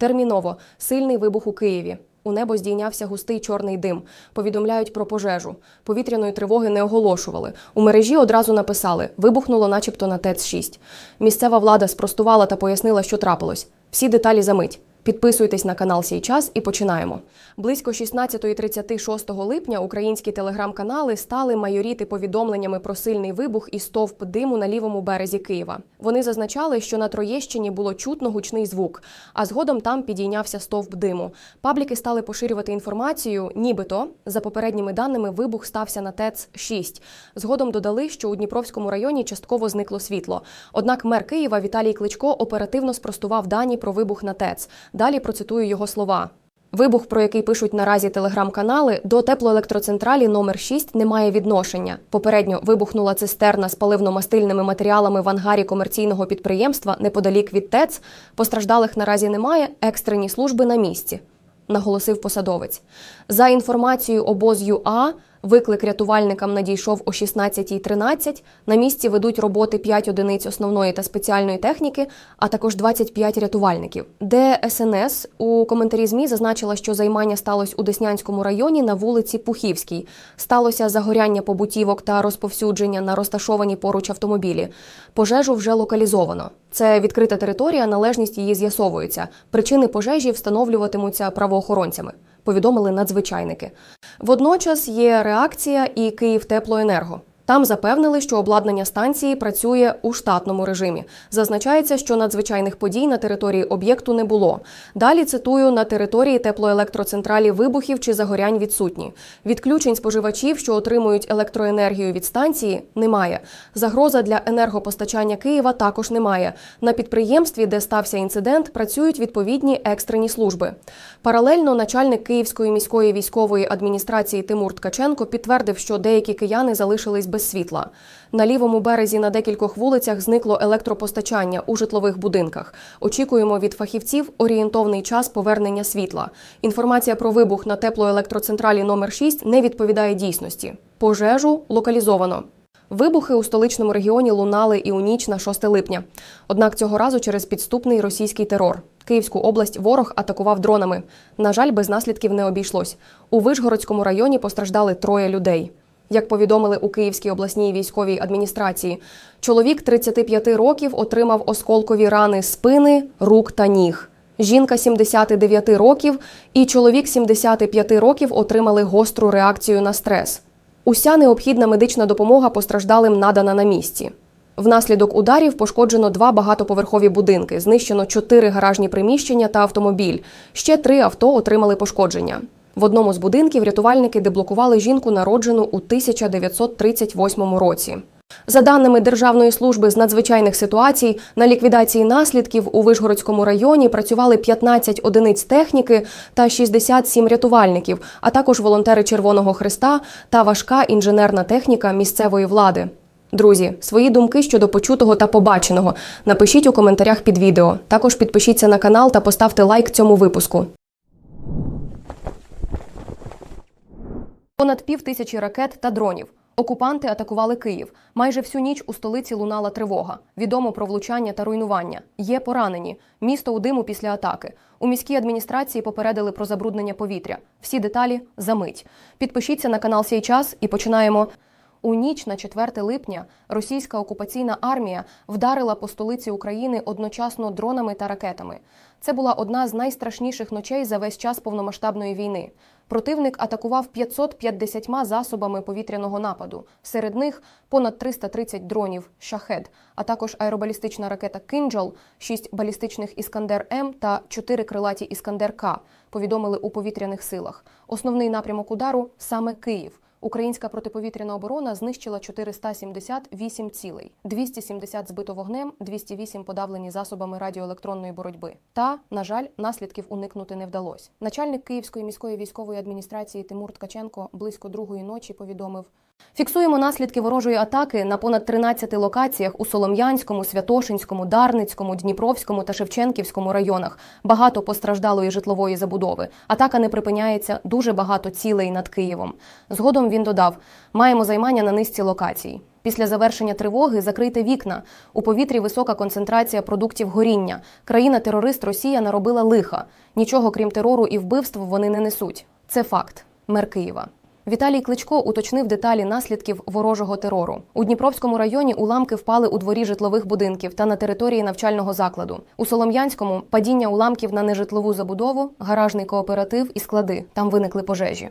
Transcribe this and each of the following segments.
Терміново сильний вибух у Києві. У небо здійнявся густий чорний дим. Повідомляють про пожежу. Повітряної тривоги не оголошували. У мережі одразу написали: вибухнуло, начебто на ТЕЦ 6 Місцева влада спростувала та пояснила, що трапилось. Всі деталі за мить. Підписуйтесь на канал «Сій час» і починаємо. Близько 16.36 липня українські телеграм-канали стали майоріти повідомленнями про сильний вибух і стовп диму на лівому березі Києва. Вони зазначали, що на Троєщині було чутно гучний звук, а згодом там підійнявся стовп диму. Пабліки стали поширювати інформацію, нібито за попередніми даними вибух стався на ТЕЦ 6 Згодом додали, що у Дніпровському районі частково зникло світло. Однак мер Києва Віталій Кличко оперативно спростував дані про вибух на ТЕЦ. Далі процитую його слова. Вибух, про який пишуть наразі телеграм-канали, до теплоелектроцентралі номер 6 не має відношення. Попередньо вибухнула цистерна з паливно-мастильними матеріалами в ангарі комерційного підприємства неподалік від ТЕЦ. Постраждалих наразі немає. Екстрені служби на місці. Наголосив посадовець. За інформацією обоз ЮА, виклик рятувальникам надійшов о 16.13. На місці ведуть роботи 5 одиниць основної та спеціальної техніки, а також 25 рятувальників. ДСНС у коментарі ЗМІ зазначила, що займання сталося у Деснянському районі на вулиці Пухівській. Сталося загоряння побутівок та розповсюдження на розташовані поруч автомобілі. Пожежу вже локалізовано. Це відкрита територія, належність її з'ясовується. Причини пожежі встановлюватимуться правоохоронцями. Повідомили надзвичайники. Водночас є реакція і Київтеплоенерго. Там запевнили, що обладнання станції працює у штатному режимі. Зазначається, що надзвичайних подій на території об'єкту не було. Далі цитую: на території теплоелектроцентралі вибухів чи загорянь відсутні. Відключень споживачів, що отримують електроенергію від станції, немає. Загроза для енергопостачання Києва також немає. На підприємстві, де стався інцидент, працюють відповідні екстрені служби. Паралельно начальник Київської міської військової адміністрації Тимур Ткаченко підтвердив, що деякі кияни залишились без світла. На лівому березі на декількох вулицях зникло електропостачання у житлових будинках. Очікуємо від фахівців орієнтовний час повернення світла. Інформація про вибух на теплоелектроцентралі номер 6 не відповідає дійсності. Пожежу локалізовано. Вибухи у столичному регіоні лунали і у ніч на 6 липня. Однак цього разу через підступний російський терор. Київську область ворог атакував дронами. На жаль, без наслідків не обійшлось. У Вишгородському районі постраждали троє людей. Як повідомили у Київській обласній військовій адміністрації, чоловік 35 років отримав осколкові рани спини, рук та ніг. Жінка 79 років і чоловік 75 років отримали гостру реакцію на стрес. Уся необхідна медична допомога постраждалим надана на місці. Внаслідок ударів пошкоджено два багатоповерхові будинки, знищено чотири гаражні приміщення та автомобіль. Ще три авто отримали пошкодження. В одному з будинків рятувальники деблокували жінку, народжену у 1938 році. За даними Державної служби з надзвичайних ситуацій, на ліквідації наслідків у Вишгородському районі працювали 15 одиниць техніки та 67 рятувальників, а також волонтери Червоного Христа та важка інженерна техніка місцевої влади. Друзі, свої думки щодо почутого та побаченого напишіть у коментарях під відео. Також підпишіться на канал та поставте лайк цьому випуску. Понад пів тисячі ракет та дронів. Окупанти атакували Київ. Майже всю ніч у столиці лунала тривога. Відомо про влучання та руйнування. Є поранені. Місто у диму після атаки. У міській адміністрації попередили про забруднення повітря. Всі деталі за мить. Підпишіться на канал «Сей час» і починаємо. У ніч на 4 липня російська окупаційна армія вдарила по столиці України одночасно дронами та ракетами. Це була одна з найстрашніших ночей за весь час повномасштабної війни. Противник атакував 550 засобами повітряного нападу. Серед них понад 330 дронів «Шахед», а також аеробалістична ракета «Кинджал», 6 балістичних «Іскандер М» та 4 крилаті «Іскандер К», повідомили у повітряних силах. Основний напрямок удару – саме Київ. Українська протиповітряна оборона знищила 478 цілей, 270 збито вогнем, 208 подавлені засобами радіоелектронної боротьби. Та, на жаль, наслідків уникнути не вдалося. Начальник Київської міської військової адміністрації Тимур Ткаченко близько другої ночі повідомив. Фіксуємо наслідки ворожої атаки на понад 13 локаціях у Солом'янському, Святошинському, Дарницькому, Дніпровському та Шевченківському районах. Багато постраждалої житлової забудови. Атака не припиняється, дуже багато цілей над Києвом. Згодом він додав: маємо займання на низці локацій. Після завершення тривоги закрийте вікна. У повітрі висока концентрація продуктів горіння. Країна-терорист Росія наробила лиха. Нічого крім терору і вбивств вони не несуть. Це факт. Мер Києва. Віталій Кличко уточнив деталі наслідків ворожого терору. У Дніпровському районі уламки впали у дворі житлових будинків та на території навчального закладу. У Солом'янському падіння уламків на нежитлову забудову, гаражний кооператив і склади. Там виникли пожежі.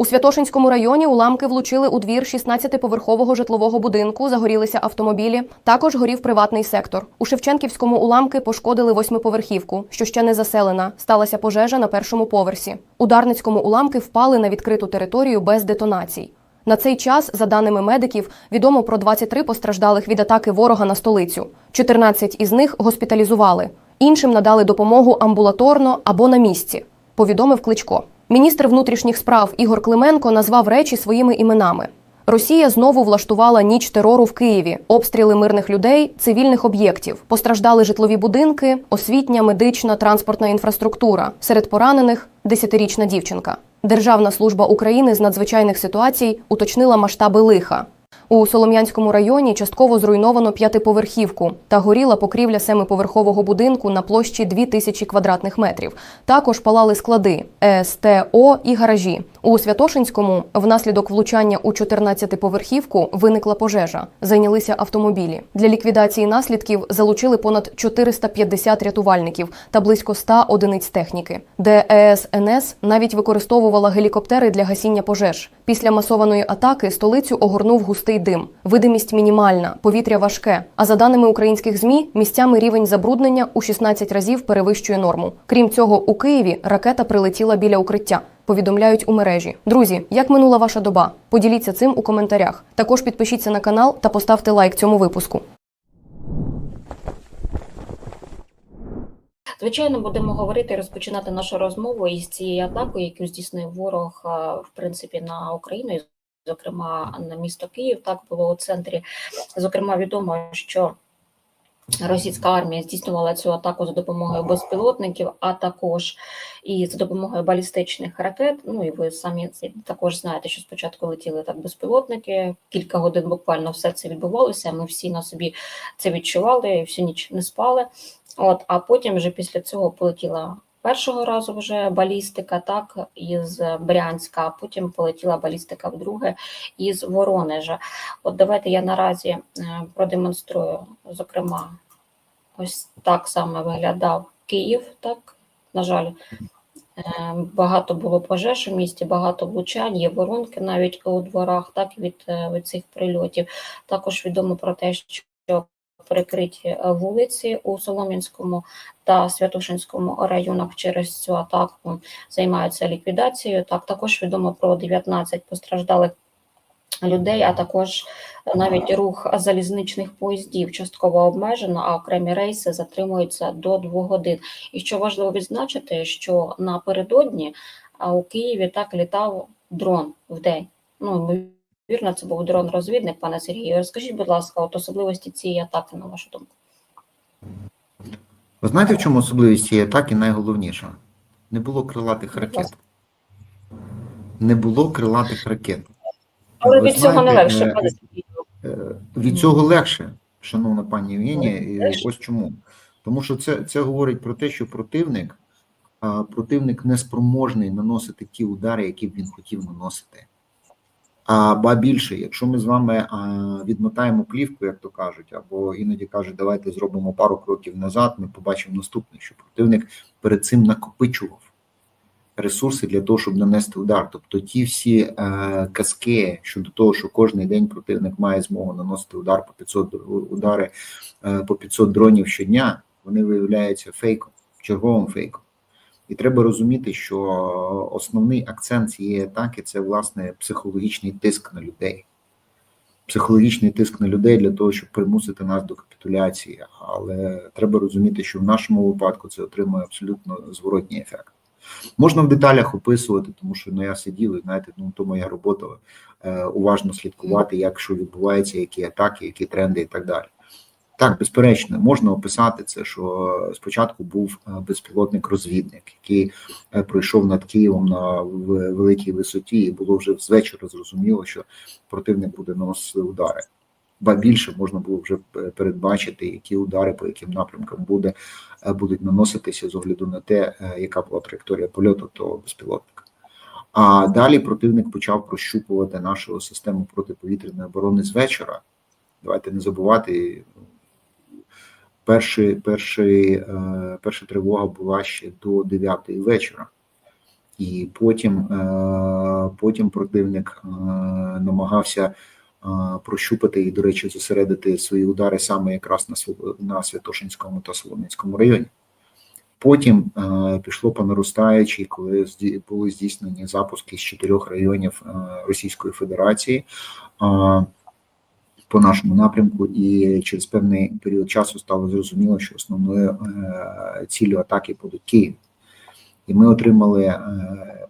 У Святошинському районі уламки влучили у двір 16-поверхового житлового будинку, загорілися автомобілі. Також горів приватний сектор. У Шевченківському уламки пошкодили восьмиповерхівку, що ще не заселена. Сталася пожежа на першому поверсі. У Дарницькому уламки впали на відкриту територію без детонацій. На цей час, за даними медиків, відомо про 23 постраждалих від атаки ворога на столицю. 14 із них госпіталізували. Іншим надали допомогу амбулаторно або на місці. Повідомив Кличко. Міністр внутрішніх справ Ігор Клименко назвав речі своїми іменами. Росія знову влаштувала ніч терору в Києві, обстріли мирних людей, цивільних об'єктів. Постраждали житлові будинки, освітня, медична, транспортна інфраструктура. Серед поранених десятирічна дівчинка. Державна служба України з надзвичайних ситуацій уточнила масштаби лиха. У Солом'янському районі частково зруйновано п'ятиповерхівку та горіла покрівля семиповерхового будинку на площі 2000 квадратних метрів. Також палали склади СТО і гаражі. У Святошинському внаслідок влучання у 14-поверхівку виникла пожежа. Зайнялися автомобілі. Для ліквідації наслідків залучили понад 450 рятувальників та близько 100 одиниць техніки. ДЕСНС навіть використовувала гелікоптери для гасіння пожеж. Після масованої атаки столицю огорнув густий дим. Видимість мінімальна, повітря важке. А за даними українських змі, місцями рівень забруднення у 16 разів перевищує норму. Крім цього, у Києві ракета прилетіла біля укриття. Повідомляють у мережі. Друзі, як минула ваша доба? Поділіться цим у коментарях. Також підпишіться на канал та поставте лайк цьому випуску. Звичайно, будемо говорити розпочинати нашу розмову із цієї атаки, яку здійснив ворог, в принципі, на Україну, і, зокрема на місто Київ. Так було у центрі. Зокрема, відомо, що російська армія здійснювала цю атаку за допомогою безпілотників, а також і за допомогою балістичних ракет. Ну і ви самі також знаєте, що спочатку летіли так безпілотники. Кілька годин буквально все це відбувалося. Ми всі на собі це відчували, всю ніч не спали. От, а потім вже після цього полетіла першого разу вже балістика, так, із Брянська, а потім полетіла балістика вдруге із Воронежа. От давайте я наразі е, продемонструю, зокрема, ось так саме виглядав Київ, так, на жаль. е, Багато було пожеж у місті, багато влучань, є воронки навіть у дворах, так від, е, від цих прильотів. Також відомо про те, що перекриті е, вулиці у Солом'янському та Святошинському районах через цю атаку займаються ліквідацією. Так, також відомо про 19 постраждалих людей, а також навіть рух залізничних поїздів частково обмежено, а окремі рейси затримуються до двох годин. І що важливо відзначити, що напередодні у Києві так літав дрон в день. Ну, Вірно, це був дрон-розвідник, пане Сергію. Розкажіть, будь ласка, от особливості цієї атаки, на вашу думку. Ви знаєте, в чому особливість цієї атаки найголовніша? Не було крилатих ракет. Не було крилатих ракет. Але Ви від цього не легше, е, пане Сергію. Е, Від цього легше, шановна пані Євгенія, і ось чому. Тому що це, це говорить про те, що противник, противник не спроможний наносити ті удари, які б він хотів наносити. А ба більше, якщо ми з вами відмотаємо плівку, як то кажуть, або іноді кажуть, давайте зробимо пару кроків назад, ми побачимо наступне, що противник перед цим накопичував ресурси для того, щоб нанести удар. Тобто ті всі е, казки щодо того, що кожен день противник має змогу наносити удар по 500 удари е, по 500 дронів щодня, вони виявляються фейком, черговим фейком. І треба розуміти, що основний акцент цієї атаки це власне психологічний тиск на людей. Психологічний тиск на людей для того, щоб примусити нас до капітуляції. Але треба розуміти, що в нашому випадку це отримує абсолютно зворотній ефект. Можна в деталях описувати, тому що ну я сидів, і знаєте, ну то моя робота е, уважно слідкувати, як що відбувається, які атаки, які тренди і так далі. Так, безперечно, можна описати це, що спочатку був е, безпілотник-розвідник, який е, пройшов над Києвом на великій висоті, і було вже з вечора зрозуміло, що противник буде наносити удари. ба більше можна було вже е, передбачити, які удари по яким напрямкам буде будуть наноситися з огляду на те, яка була траєкторія польоту того безпілотника. А далі противник почав прощупувати нашу систему протиповітряної оборони з вечора. Давайте не забувати. Перший, перший, е, перша тривога була ще до 9 вечора, і потім, е, потім противник е, намагався прощупати і, до речі, зосередити свої удари саме якраз на на Святошинському та Солом'янському районі. Потім пішло по наростаючій, коли були здійснені запуски з чотирьох районів Російської Федерації по нашому напрямку, і через певний період часу стало зрозуміло, що основною е, ціллю атаки буде Київ. І ми отримали е,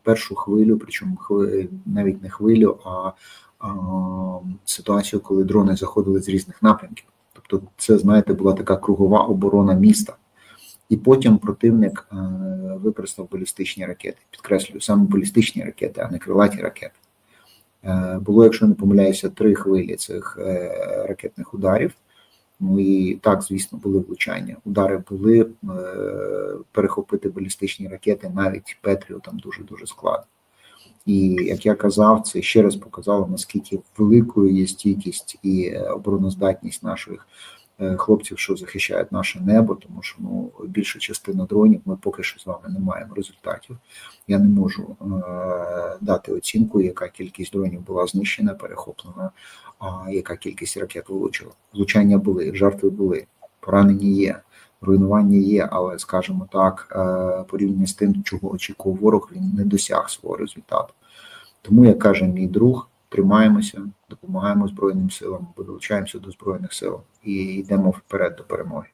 першу хвилю, причому навіть не хвилю, а, а ситуацію, коли дрони заходили з різних напрямків. Тобто, це, знаєте, була така кругова оборона міста. І потім противник е, використав балістичні ракети. Підкреслюю, саме балістичні ракети, а не крилаті ракети. Е, було, якщо не помиляюся, три хвилі цих е, ракетних ударів. Ну і так, звісно, були влучання. Удари були е, перехопити балістичні ракети, навіть Петріотам дуже дуже складно. І як я казав, це ще раз показало наскільки великою є стійкість і обороноздатність наших хлопців, що захищають наше небо, тому що ну більша частина дронів ми поки що з вами не маємо результатів. Я не можу е, дати оцінку, яка кількість дронів була знищена, перехоплена, а яка кількість ракет влучила. Влучання були, жертви були, поранені є, руйнування є, але скажімо так, е, порівняно з тим, чого очікував ворог, він не досяг свого результату. Тому, як каже мій друг, тримаємося, допомагаємо Збройним силам, долучаємося до Збройних сил і йдемо вперед до перемоги.